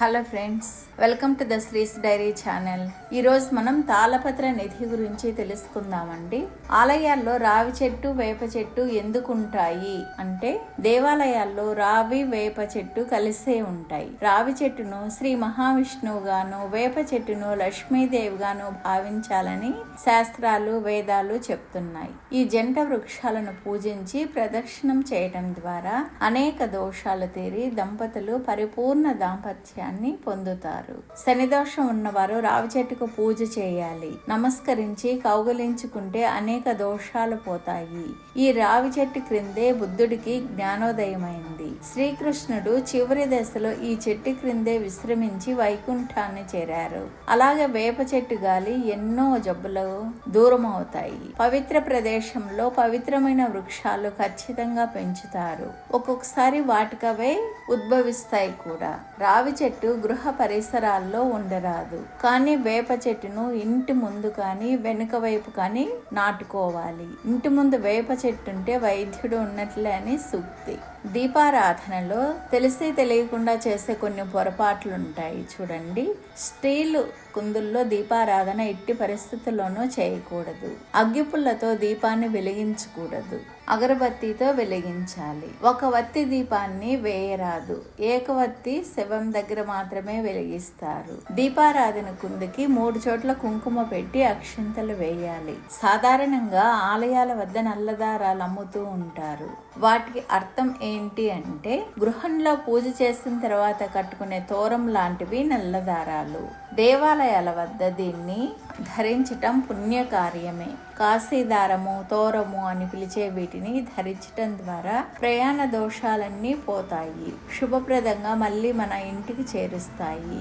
Hello friends welcome to the Shree's diary channel ఈరోజు మనం తాళపత్ర నిధి గురించి తెలుసుకుందామండి. ఆలయాల్లో రావి చెట్టు వేప చెట్టు ఎందుకు ఉంటాయి అంటే దేవాలయాల్లో రావి వేప చెట్టు కలిసే ఉంటాయి. రావి చెట్టును శ్రీ మహావిష్ణువుగాను వేప చెట్టును లక్ష్మీదేవిగాను భావించాలని శాస్త్రాలు వేదాలు చెప్తున్నాయి. ఈ జంట వృక్షాలను పూజించి ప్రదక్షిణం చేయటం ద్వారా అనేక దోషాలు తీరి దంపతులు పరిపూర్ణ దాంపత్యాన్ని పొందుతారు. శనిదోషం ఉన్నవారు రావి చెట్టుకు పూజ చేయాలి. నమస్కరించి కౌగలించుకుంటే అనేక దోషాలు పోతాయి. ఈ రావి చెట్టు క్రిందే బుద్ధుడికి జ్ఞానోదయమైంది. శ్రీకృష్ణుడు చివరి దశలో ఈ చెట్టు క్రిందే విశ్రమించి వైకుంఠాన్ని చేరారు. అలాగే వేప చెట్టు గాలి ఎన్నో జబ్బులు దూరం అవుతాయి పవిత్ర ప్రదేశంలో పవిత్రమైన వృక్షాలు ఖచ్చితంగా పెంచుతారు. ఒక్కొక్కసారి వాటికవే ఉద్భవిస్తాయి కూడా. రావి చెట్టు గృహ పరిసరాల్లో ఉండరాదు. కానీ వేప చెట్టును ఇంటి ముందు కానీ వెనుక వైపు కానీ నాటుకోవాలి. ఇంటి ముందు వేప చెట్టు ఉంటే వైద్యుడు ఉన్నట్లే అని సూక్తి. దీపారాధనలో తెలిసి తెలియకుండా చేసే కొన్ని పొరపాట్లు ఉంటాయి చూడండి. స్టీలు కుందుల్లో దీపారాధన ఎట్టి పరిస్థితుల్లోనూ చేయకూడదు. అగ్గిపుల్లతో దీపాన్ని వెలిగించకూడదు. అగరబత్తితో వెలిగించాలి. ఒక వత్తి దీపాన్ని వేయరాదు. ఏకవత్తి శవం దగ్గర మాత్రమే వెలిగిస్తారు. దీపారాధన కుందికి మూడు చోట్ల కుంకుమ పెట్టి అక్షింతలు వేయాలి. సాధారణంగా ఆలయాల వద్ద నల్లదారాలు అమ్ముతూ ఉంటారు. వాటికి అర్థం ఏంటి అంటే గృహంలో పూజ చేసిన తర్వాత కట్టుకునే తోరం లాంటివి నల్లదారాలు. దేవాలయాల వద్ద దీన్ని ధరించటం పుణ్యకార్యమే. కాశీదారము తోరము అని పిలిచే వీటిని ధరించటం ద్వారా ప్రయాణ దోషాలన్నీ పోతాయి. శుభప్రదంగా మళ్ళీ మన ఇంటికి చేరుస్తాయి.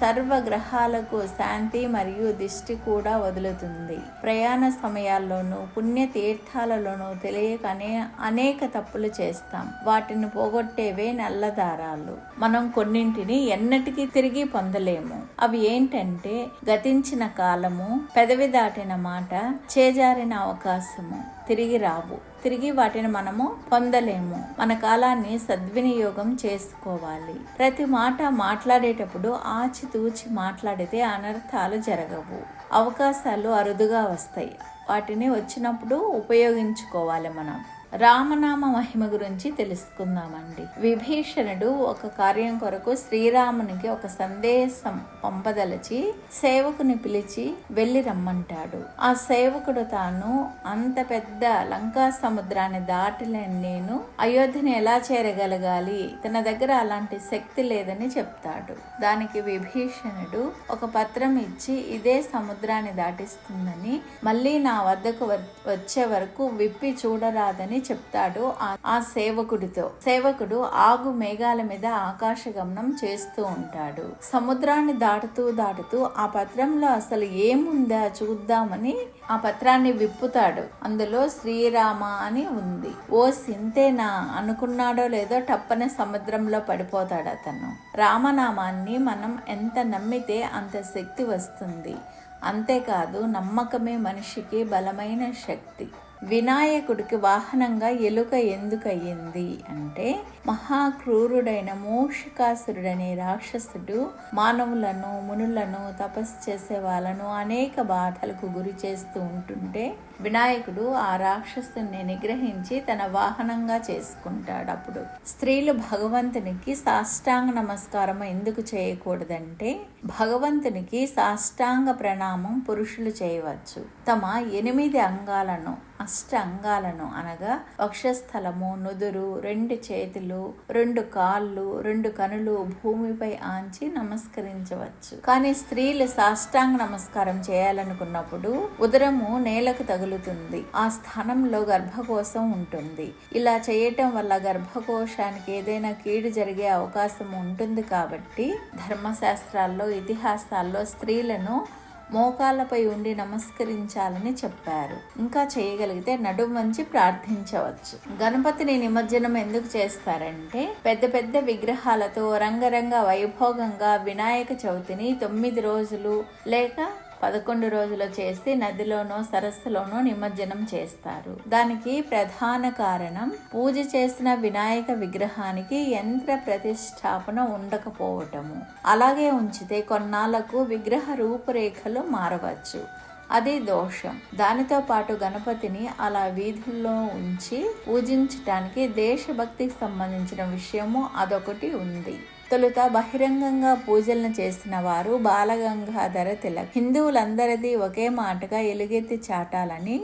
సర్వ గ్రహాలకు శాంతి మరియు దిష్టి కూడా వదులుతుంది. ప్రయాణ సమయాల్లోనూ పుణ్య తీర్థాలలోనూ తెలియకనే అనేక తప్పులు చేస్తాం. వాటిని పోగొట్టేవే నల్లదారాలు మనం కొన్నింటిని ఎన్నటికీ తిరిగి పొందలేము. అవి ఏంటంటే గతించిన కాలము పెదవి దాటిన మాట చేజారిన అవకాశము. తిరిగి రావు. తిరిగి వాటిని మనము పొందలేము. మన కాలాన్ని సద్వినియోగం చేసుకోవాలి. ప్రతి మాట మాట్లాడేటప్పుడు ఆచితూచి మాట్లాడితే అనర్థాలు జరగవు. అవకాశాలు అరుదుగా వస్తాయి. వాటిని వచ్చినప్పుడు ఉపయోగించుకోవాలి మనం. రామనామ మహిమ గురించి తెలుసుకుందామండి. విభీషణుడు ఒక కార్యం కొరకు శ్రీరామునికి ఒక సందేశం పంపదలచి సేవకుని పిలిచి వెళ్ళి రమ్మంటాడు. ఆ సేవకుడు తాను అంత పెద్ద లంకా సముద్రాన్ని దాటలేని నేను అయోధ్యని ఎలా చేరగలగాలి? తన దగ్గర అలాంటి శక్తి లేదని చెప్తాడు. దానికి విభీషణుడు ఒక పత్రం ఇచ్చి ఇదే సముద్రాన్ని దాటిస్తుందని మళ్ళీ నా వద్దకు వచ్చే వరకు విప్పి చూడరాదని అని చెప్తాడు ఆ సేవకుడితో. సేవకుడు ఆగు మేఘాల మీద ఆకాశ గమనం చేస్తూ ఉంటాడు. సముద్రాన్ని దాటుతూ దాటుతూ ఆ పత్రంలో అసలు ఏముందా చూద్దామని ఆ పత్రాన్ని విప్పుతాడు. అందులో శ్రీరామ అని ఉంది. ఓ సింతేనా అనుకున్నాడో లేదో టప్పన సముద్రంలో పడిపోతాడు అతను. రామనామాన్ని మనం ఎంత నమ్మితే అంత శక్తి వస్తుంది. అంతేకాదు నమ్మకమే మనిషికి బలమైన శక్తి. వినాయకుడికి వాహనంగా ఎలుక ఎందుకయ్యింది అంటే మహాక్రూరుడైన మూషికాసురుడనే రాక్షసుడు మానవులను మునులను తపస్సు చేసే వాళ్ళను అనేక బాధలకు గురి చేస్తూ ఉంటుంటే వినాయకుడు ఆ రాక్షసుని నిగ్రహించి తన వాహనంగా చేసుకుంటాడు అప్పుడు. స్త్రీలు భగవంతునికి సాష్టాంగ నమస్కారం ఎందుకు చేయకూడదంటే భగవంతునికి సాష్టాంగ ప్రణామం పురుషులు చేయవచ్చు. తమ ఎనిమిది అంగాలను అష్ట అంగాలను అనగా వక్షస్థలము నుదురు రెండు చేతులు రెండు కాళ్ళు రెండు కనులు భూమిపై ఆంచి నమస్కరించవచ్చు. కానీ స్త్రీలు సాష్టాంగ నమస్కారం చేయాలనుకున్నప్పుడు ఉదరము నేలకు తగులుతుంది. ఆ స్థానంలో గర్భకోశం ఉంటుంది. ఇలా చేయటం వల్ల గర్భకోశానికి ఏదైనా కీడు జరిగే అవకాశం ఉంటుంది కాబట్టి ధర్మశాస్త్రాల్లో ఇతిహాసాల్లో స్త్రీలను మోకాళ్ళపై ఉండి నమస్కరించాలని చెప్పారు. ఇంకా చేయగలిగితే నడుం వంచి ప్రార్థించవచ్చు. గణపతిని నిమజ్జనం ఎందుకు చేస్తారంటే పెద్ద పెద్ద విగ్రహాలతో రంగరంగ వైభోగంగా వినాయక చవితిని తొమ్మిది రోజులు లేక పదకొండు రోజులు చేసి నదిలోనో సరస్సులోనో నిమజ్జనం చేస్తారు. దానికి ప్రధాన కారణం పూజ చేసిన వినాయక విగ్రహానికి యంత్ర ప్రతిష్టాపన ఉండకపోవటము. అలాగే ఉంచితే కొన్నాళ్ళకు విగ్రహ రూపురేఖలు మారవచ్చు. అది దోషం. దానితో పాటు గణపతిని అలా వీధుల్లో ఉంచి పూజించటానికి దేశభక్తికి సంబంధించిన విషయము అదొకటి ఉంది. తొలుత బహిరంగంగా పూజలను చేసిన వారు బాలగంగాధర తిలక్. హిందువులందరిది ఒకే మాటగా ఎలుగెత్తి చాటాలని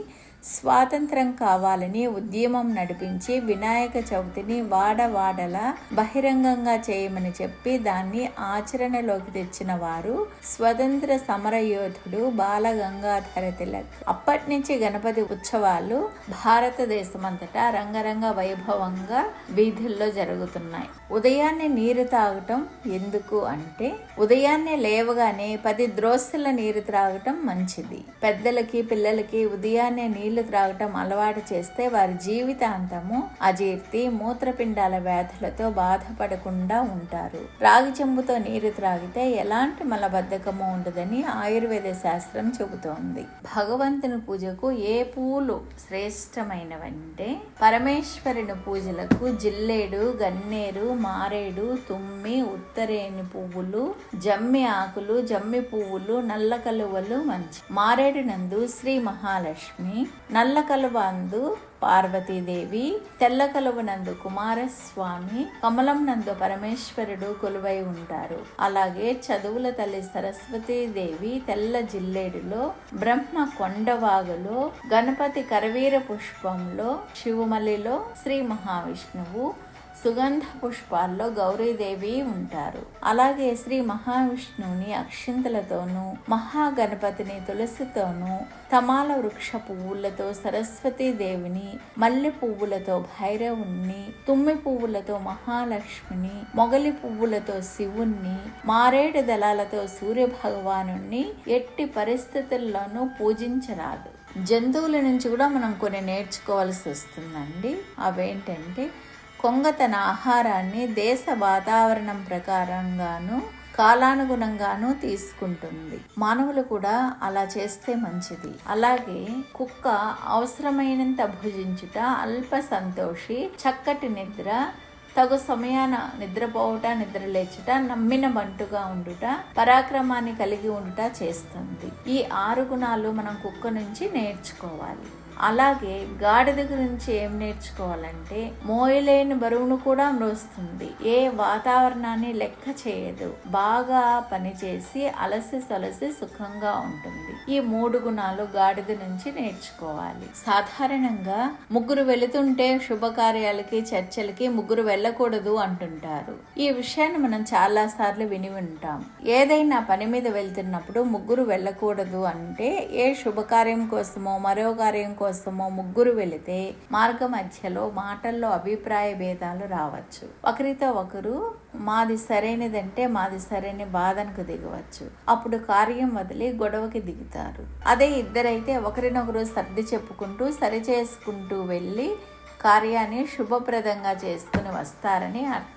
స్వాతంత్రం కావాలని ఉద్యమం నడిపించి వినాయక చవితిని వాడవాడల బహిరంగంగా చేయమని చెప్పి దాన్ని ఆచరణలోకి తెచ్చిన వారు స్వతంత్ర సమరయోధుడు బాలగంగాధర తిలక్. అప్పటి నుంచి గణపతి ఉత్సవాలు భారతదేశమంతటా రంగరంగ వైభవంగా వీధుల్లో జరుగుతున్నాయి. ఉదయాన్నే నీరు తాగటం ఎందుకు అంటే ఉదయాన్నే లేవగానే పది ద్రోస్తుల నీరు త్రాగటం మంచిది. పెద్దలకి పిల్లలకి ఉదయాన్నే నీళ్ళు త్రాగటం అలవాటు చేస్తే వారి జీవితాంతము అజీర్తి మూత్రపిండాల వ్యాధులతో బాధపడకుండా ఉంటారు. రాగి చెంబుతో నీరు త్రాగితే ఎలాంటి మలబద్ధకము ఉండదని ఆయుర్వేద శాస్త్రం చెబుతోంది. భగవంతుని పూజకు ఏ పూలు శ్రేష్టమైనవంటే పరమేశ్వరుని పూజలకు జిల్లేడు గన్నేరు మారేడు తుమ్మి ఉత్తరేణి పువ్వులు జమ్మి ఆకులు జమ్మి పువ్వులు నల్ల కలువలు మంచి. మారేడు నందు శ్రీ మహాలక్ష్మి నల్ల కలువ అందు పార్వతీదేవి తెల్ల కలువనందు కుమారస్వామి కమలం నందు పరమేశ్వరుడు కొలువై ఉంటారు. అలాగే చదువుల తల్లి సరస్వతీదేవి తెల్ల జిల్లేడులో బ్రహ్మ కొండవాగులో గణపతి కరవీర పుష్పంలో శివమలిలో శ్రీ మహావిష్ణువు సుగంధ పుష్పాల్లో గౌరీదేవి ఉంటారు. అలాగే శ్రీ మహావిష్ణువుని అక్షింతలతోనూ మహాగణపతిని తులసితోనూ తమాల వృక్ష పువ్వులతో సరస్వతీ దేవిని మల్లె పువ్వులతో భైరవుణ్ణి తుమ్మి పువ్వులతో మహాలక్ష్మిని మొగలి పువ్వులతో శివుణ్ణి మారేడు దళాలతో సూర్య భగవాను ఎట్టి పరిస్థితుల్లోనూ పూజించరాదు. జంతువుల నుంచి కూడా మనం కొన్ని నేర్చుకోవాల్సి వస్తుందండి. అవేంటంటే కొంగ తన ఆహారాన్ని దేశ వాతావరణం ప్రకారంగాను కాలానుగుణంగాను తీసుకుంటుంది. మానవులు కూడా అలా చేస్తే మంచిది. అలాగే కుక్క అవసరమైనంత భుజించుట అల్ప సంతోషి చక్కటి నిద్ర తగు సమయాన నిద్రపోవుట నిద్రలేచుట నమ్మిన బంటుగా ఉండుట పరాక్రమాన్ని కలిగి ఉండుట చేస్తుంది. ఈ ఆరు గుణాలు మనం కుక్క నుంచి నేర్చుకోవాలి. అలాగే గాడిద గురించి ఏం నేర్చుకోవాలంటే మోయలేని బరువును కూడా మోస్తుంది. ఏ వాతావరణాన్ని లెక్క చేయదు. బాగా పనిచేసి అలసి సలసి సుఖంగా ఉంటుంది. ఈ మూడు గుణాలు గాడిద నుంచి నేర్చుకోవాలి. సాధారణంగా ముగ్గురు వెళుతుంటే శుభకార్యాలకి చర్చలకి ముగ్గురు వెళ్ళకూడదు అంటుంటారు. ఈ విషయాన్ని మనం చాలా సార్లు విని ఉంటాం. ఏదైనా పని మీద వెళ్తున్నప్పుడు ముగ్గురు వెళ్ళకూడదు అంటే ఏ శుభకార్యం కోసమో మరో కార్యం కోసం కోసమో ముగ్గురు వెళితే మార్గ మధ్యలో మాటల్లో అభిప్రాయ భేదాలు రావచ్చు. ఒకరితో ఒకరు మాది సరైనదంటే మాది సరైన బాధనకు దిగవచ్చు. అప్పుడు కార్యం వదిలి గొడవకి దిగుతారు. అదే ఇద్దరైతే ఒకరినొకరు సర్ది చెప్పుకుంటూ సరి చేసుకుంటూ వెళ్ళి కార్యాన్ని శుభప్రదంగా చేసుకుని వస్తారని అర్థం.